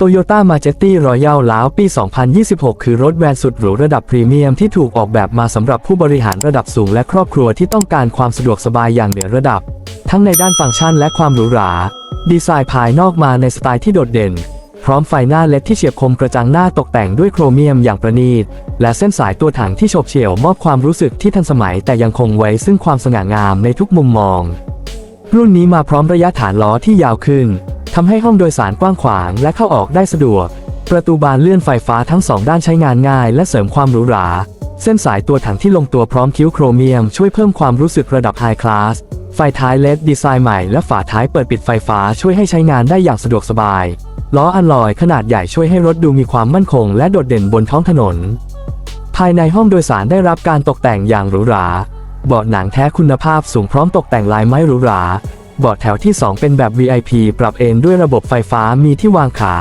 Toyota Majetti Royal แล้วปี 2026 คือรถแวนสุดหรูระดับพรีเมียมที่ถูกออกแบบมาสำหรับผู้บริหารระดับสูงและครอบครัวที่ต้องการความสะดวกสบายอย่างเหนือระดับ ทั้งในด้านฟังก์ชันและความหรูหรา ดีไซน์ภายนอกมาในสไตล์ที่โดดเด่น พร้อมไฟหน้าเล็ดที่เฉียบคมกระจังหน้าตกแต่งด้วยโครเมียมอย่างประณีต และเส้นสายตัวถังที่โฉบเฉี่ยวมอบความรู้สึกที่ทันสมัยแต่ยังคงไว้ซึ่งความสง่างามในทุกมุมมอง รุ่นนี้มาพร้อมระยะฐานล้อที่ยาวขึ้นทำให้ห้องโดยสารกว้างขวางและเข้าออกได้สะดวก ประตูบานเลื่อนไฟฟ้าทั้งสองด้านใช้งานง่ายและเสริมความหรูหรา เส้นสายตัวถังที่ลงตัวพร้อมคิ้วโครเมียมช่วยเพิ่มความรู้สึกระดับไฮคลาส ไฟท้ายเลดดีไซน์ใหม่และฝาท้ายเปิดปิดไฟฟ้าช่วยให้ใช้งานได้อย่างสะดวกสบาย ล้ออัลลอยขนาดใหญ่ช่วยให้รถดูมีความมั่นคงและโดดเด่นบนท้องถนน ภายในห้องโดยสารได้รับการตกแต่งอย่างหรูหรา เบาะหนังแท้คุณภาพสูงพร้อมตกแต่งลายไม้หรูหราเบาะแถวที่ 2 เป็นแบบ VIP ปรับเอนด้วยระบบไฟฟ้ามีที่วางขา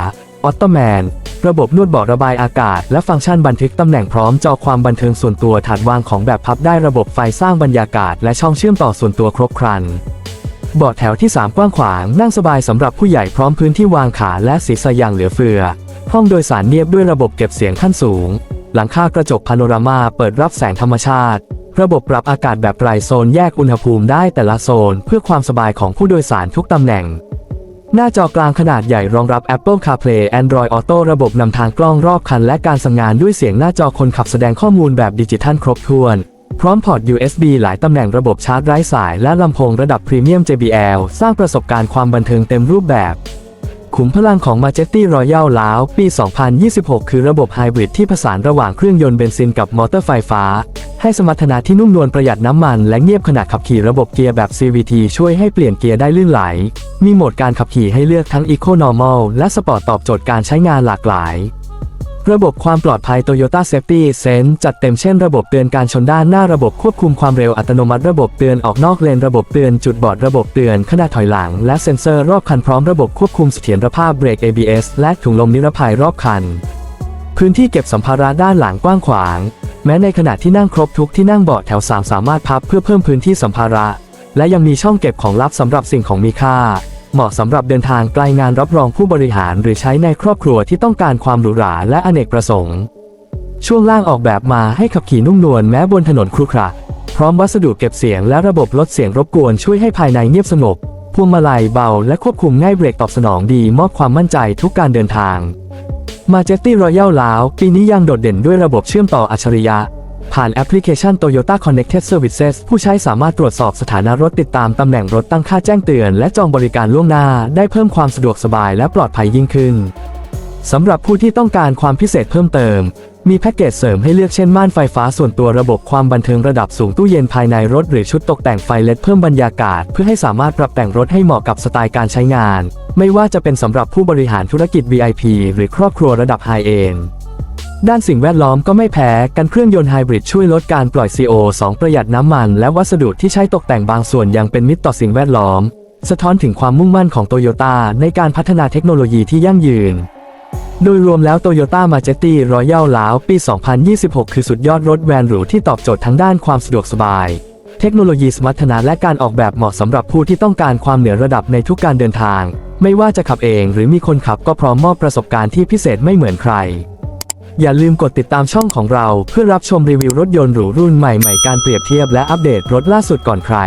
ออตโตแมน ระบบนวดเบาะระบายอากาศ และฟังก์ชันบันทึกตำแหน่งพร้อมจอความบันเทิงส่วนตัวถาดวางของแบบพับได้ระบบไฟสร้างบรรยากาศ และช่องเชื่อมต่อส่วนตัวครบครันเบาะแถวที่ 3 กว้างขวาง นั่งสบายสำหรับผู้ใหญ่พร้อมพื้นที่วางขาและศีรษะอย่างเหลือเฟือ ห้องโดยสารเนียบด้วยระบบเก็บเสียงขั้นสูง หลังคากระจกพาโนรามาเปิดรับแสงธรรมชาติ ระบบปรับอากาศแบบไตรโซนแยกอุณหภูมิได้แต่ละโซน เพื่อความสบายของผู้โดยสารทุกตำแหน่ง หน้าจอกลางขนาดใหญ่รองรับ Apple CarPlay Android Auto ระบบนำทางกล้องรอบคัน และการสั่งงานด้วยเสียงหน้าจอคนขับแสดงข้อมูลแบบดิจิทัลครบถ้วน พร้อมพอร์ต USB หลายตำแหน่งระบบชาร์จไร้สาย และลำโพงระดับพรีเมียม JBL สร้างประสบการณ์ความบันเทิงเต็มรูปแบบ ขุมพลังของ Majetti Royal ล้วปี 2026 คือระบบไฮบริดที่ผสานระหว่างเครื่องยนต์เบนซินกับมอเตอร์ไฟฟ้า ให้สมรรถนะที่นุ่มนวลประหยัดน้ำมันและเงียบขณะขับขี่ระบบเกียร์แบบ CVT ช่วยให้เปลี่ยนเกียร์ได้ลื่นไหล มีโหมดการขับขี่ให้เลือกทั้ง Eco Normal และ Sport ตอบโจทย์การใช้งานหลากหลาย ระบบความปลอดภัย Toyota Safety Sense จัดเต็มเช่นระบบเตือนการชนด้านหน้าระบบควบคุมความเร็วอัตโนมัติระบบเตือนออกนอกเลนระบบเตือนจุดบอดระบบเตือนขณะถอยหลัง และเซ็นเซอร์รอบคันพร้อมระบบควบคุมเสถียรภาพเบรก ABS และถุงลมนิรภัยรอบคัน พื้นที่เก็บสัมภาระด้านหลังกว้างขวาง แม้ในขณะที่นั่งครบทุกที่นั่งเบาะแถว 3 สามารถพับเพื่อเพิ่มพื้นที่สัมภาระ และยังมีช่องเก็บของลับสำหรับสิ่งของมีค่า เหมาะสำหรับเดินทางไกลงานรับรองผู้บริหารหรือใช้ในครอบครัวที่ต้องการความหรูหราและอเนกประสงค์ ช่วงล่างออกแบบมาให้ขับขี่นุ่มนวลแม้บนถนนครุขระพร้อมวัสดุเก็บเสียงและระบบลดเสียงรบกวนช่วยให้ภายในเงียบสงบพวงมาลัยเบาและควบคุมง่ายเบรกตอบสนองดีมอบความมั่นใจทุกการเดินทาง Majetti Royal แล้วปีนี้ยังโดดเด่นด้วยระบบเชื่อมต่ออัจฉริยะ ผ่านแอปพลิเคชัน Toyota Connected Services ผู้ใช้สามารถตรวจสอบสถานะรถติดตามตำแหน่งรถตั้งค่าแจ้งเตือน และจองบริการล่วงหน้า ได้เพิ่มความสะดวกสบายและปลอดภัยยิ่งขึ้นสำหรับผู้ที่ต้องการความพิเศษเพิ่มเติม มีแพ็กเกจเสริมให้เลือกเช่นม่านไฟฟ้าส่วนตัวระบบความบันเทิงระดับสูงตู้เย็นภายในรถ หรือชุดตกแต่งไฟเลดเพิ่มบรรยากาศ เพื่อให้สามารถปรับแต่งรถให้เหมาะกับสไตล์การใช้งาน ไม่ว่าจะเป็นสำหรับผู้บริหารธุรกิจ VIP หรือครอบครัวระดับไฮเอนด้ ด้านสิ่งแวดล้อมก็ไม่แพ้กันเครื่องยนต์ไฮบริดช่วยลดการปล่อย CO2 ประหยัดน้ำมัน และวัสดุที่ใช้ตกแต่งบางส่วนยังเป็นมิตรต่อสิ่งแวดล้อม สะท้อนถึงความมุ่งมั่นของโตโยต้าในการพัฒนาเทคโนโลยีที่ยั่งยืน โดยรวมแล้ว Toyota Majetti Royal ล้าวปี 2026 คือสุดยอดรถแวนหรูที่ตอบโจทย์ทั้งด้านความสะดวกสบาย เทคโนโลยีสมรรถนะและการออกแบบเหมาะสำหรับผู้ที่ต้องการความเหนือระดับในทุกการเดินทาง ไม่ว่าจะขับเองหรือมีคนขับก็พร้อมมอบประสบการณ์ที่พิเศษไม่เหมือนใคร อย่าลืมกดติดตามช่องของเรา เพื่อรับชมรีวิวรถยนต์หรูรุ่นใหม่ๆ การเปรียบเทียบและอัปเดตรถล่าสุดก่อนใคร